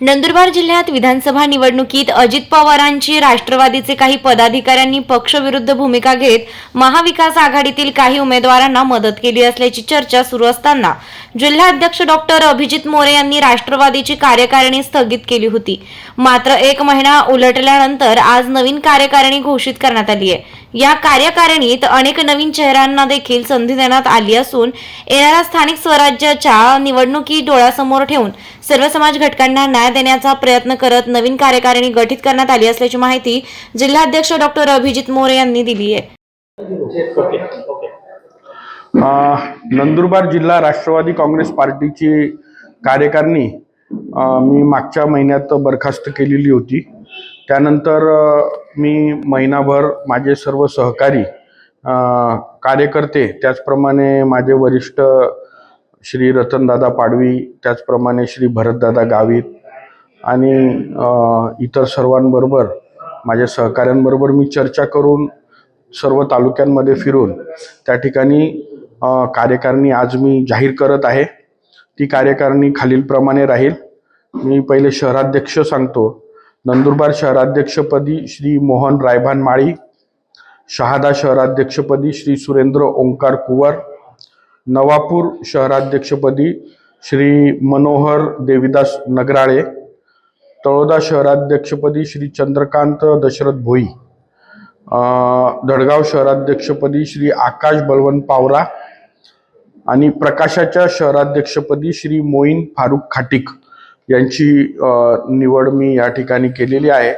नंदुरबार जिल्ह्यात विधानसभा निवडणुकीत अजित पवारांची राष्ट्रवादीचे काही पदाधिकाऱ्यांनी पक्षविरुद्ध भूमिका घेत महाविकास आघाडीतील काही उमेदवारांना मदत केली असल्याची चर्चा सुरू असताना जिल्हाध्यक्ष डॉक्टर अभिजित मोरे यांनी राष्ट्रवादीची कार्यकारिणी स्थगित केली होती. मात्र एक महिना उलटल्यानंतर आज नवीन कार्यकारिणी घोषित करण्यात आली आहे. या कार्यकारिणीत अनेक नवीन चेहऱ्यांना देखील संधी देण्यात आली असून येणाऱ्या स्थानिक स्वराज्याच्या निवडणुकी डोळ्यासमोर ठेवून सर्व समाज घटकांना न्याय देण्याचा प्रयत्न करत नवीन कार्यकारिणी गठीत करण्यात आली असल्याची माहिती जिल्हाध्यक्ष डॉक्टर अभिजित मोरे यांनी दिली आहे. नंदुरबार जिल्हा राष्ट्रवादी काँग्रेस पार्टीची कार्यकारिणी मी मागच्या महिन्यात बरखास्त केलेली होती. त्यानंतर मी महिनाभर माझे सर्व सहकारी कार्यकर्ते त्याचप्रमाणे माझे वरिष्ठ श्री रतनदादा पाडवी त्याचप्रमाणे श्री भरतदादा गावित आणि इतर सर्वांबरोबर माझ्या सहकाऱ्यांबरोबर मी चर्चा करून सर्व तालुक्यांमध्ये फिरून त्या ठिकाणी कार्यकारिणी आज मी जाहीर करत आहे. ती कार्यकारिणी खालीलप्रमाणे राहील. मी पहिले शहराध्यक्ष सांगतो. नंदुरबार शहराध्यक्षपदी श्री मोहन रायभान माळी शहादा शहराध्यक्षपदी श्री सुरेंद्र ओंकार कुवर नवापूर शहराध्यक्षपदी श्री मनोहर देविदास नगराळे तळोदा शहराध्यक्षपदी श्री चंद्रकांत दशरथ भोई धडगाव शहराध्यक्षपदी श्री आकाश बलवंत पावरा आणि प्रकाशाच्या शहराध्यक्षपदी श्री मोईन फारुख खाटिक यांची निवड मी या ठिकाणी केलेली आहे.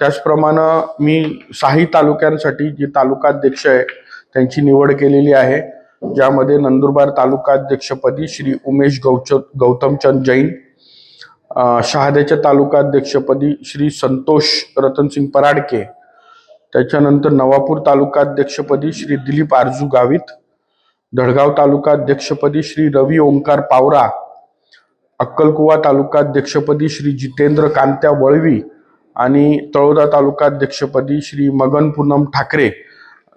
त्याचप्रमाणे मी साही तालुक्यांसाठी जे तालुकाध्यक्ष आहे त्यांची निवड केलेली आहे. ज्यामध्ये नंदुरबार तालुकाध्यक्षपदी श्री उमेश गौच गौतमचंद जैन शहाद्याच्या तालुकाध्यक्षपदी श्री संतोष रतनसिंग पराडके त्याच्यानंतर नवापूर तालुकाध्यक्षपदी श्री दिलीप आरजू गावित धडगाव तालुकाध्यक्षपदी श्री रवी ओंकार पावरा अक्कलकुवा तालुका अध्यक्षपदी श्री जितेंद्र कांत्या वळवी आणि तळोदा तालुका अध्यक्षपदी श्री मगन पूनम ठाकरे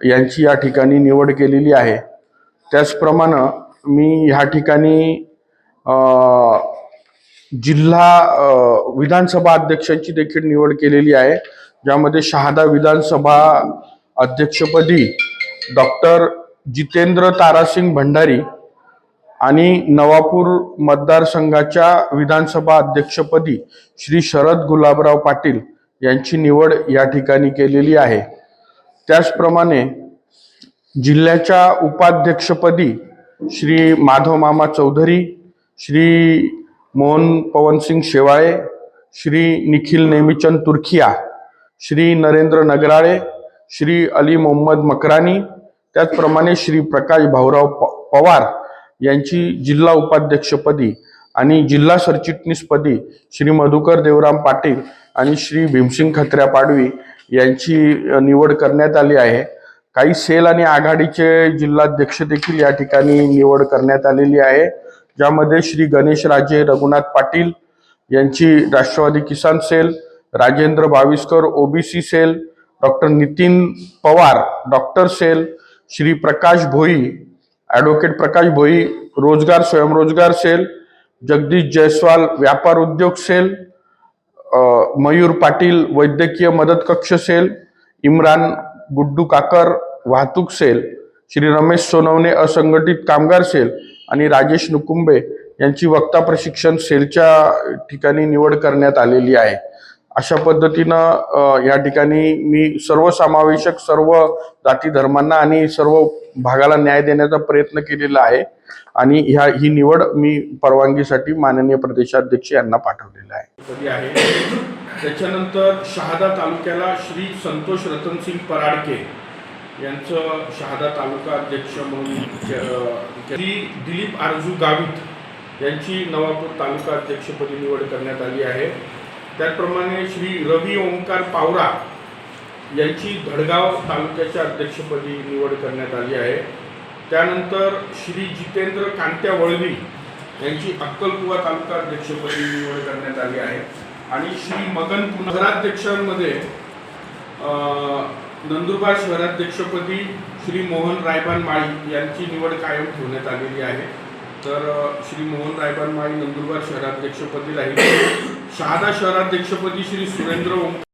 यांची या ठिकाणी निवड केलेली आहे. त्याचप्रमाणे मी ह्या ठिकाणी जिल्हा विधानसभा अध्यक्षांची देखील निवड केलेली आहे ज्यामध्ये शहादा विधानसभा अध्यक्षपदी डॉक्टर जितेंद्र तारासिंग भंडारी आणि नवापूर मतदारसंघाच्या विधानसभा अध्यक्षपदी श्री शरद गुलाबराव पाटील यांची निवड या ठिकाणी केलेली आहे. त्याचप्रमाणे जिल्ह्याच्या उपाध्यक्षपदी श्री माधव मामा चौधरी श्री मोहन पवनसिंग शेवाळे श्री निखिल नेमीचंद तुर्खिया श्री नरेंद्र नगराळे श्री अली मोहम्मद मकरानी त्याचप्रमाणे श्री प्रकाश भाऊराव प- पवार यांची जिल्हा उपाध्यक्षपदी आणि जिल्हा सरचिटणीसपदी श्री मधुकर देवराम पाटील आणि श्री भीमसिंग खत्र्या पाडवी यांची निवड करण्यात आली आहे. काही सेल आणि आघाडीचे जिल्हाध्यक्ष देखील या ठिकाणी निवड करण्यात आलेली आहे ज्यामध्ये श्री गणेश राजे रघुनाथ पाटील यांची Rashtrawadi Kisan cell Rajendra Baviskar OBC cell doctor Nitin Pawar doctor cell Shri Prakash Bhoi advocate Prakash Bhoi रोजगार स्वयंरोजगार सेल जगदीश जयस्वाल व्यापार उद्योग सेल मयूर पाटील वैद्यकीय मदत कक्ष सेल इम्रान गुड्डू काकर वाहतूक सेल श्री रमेश सोनवणे असंघटित कामगार सेल आणि राजेश नुकुंबे यांची वक्ता प्रशिक्षण सेलच्या ठिकाणी निवड करण्यात आलेली आहे. अशा पद्धतीनं या ठिकाणी मी सर्वसमावेशक सर्व जाती धर्मांना आणि सर्व भागाला न्याय देण्याचा प्रयत्न केलेला आहे. आणि ह्या ही निवड मी परवानगीसाठी माननीय प्रदेशाध्यक्ष यांना पाठवलेला आहे. आहे? त्याच्यानंतर शहादा तालुक्याला श्री संतोष रतनसिंग पराडके यांचं शहादा तालुका अध्यक्ष म्हणून श्री दिलीप आरजू गावित यांची नवापूर तालुका अध्यक्षपदी निवड करण्यात आली आहे. त्याचप्रमाणे श्री रवी ओंकार पावरा यांची धडगाव तालुक्याच्या अध्यक्षपदी निवड करण्यात आली आहे. त्यानंतर श्री जितेंद्र कांत्या वळवी यांची अक्कलकुवा तालुका अध्यक्षपदी निवड करण्यात आली आहे. आणि श्री मगन पुनराध्यक्षांमध्ये नंदुरबार शहराध्यक्षपदी श्री मोहन रायबान माळी यांची निवड कायम ठेवण्यात आलेली आहे. तर श्री मोहन रायबान माळी नंदुरबार शहराध्यक्षपदी राहील. शहादा शहराध्यक्षपदी श्री सुरेंद्र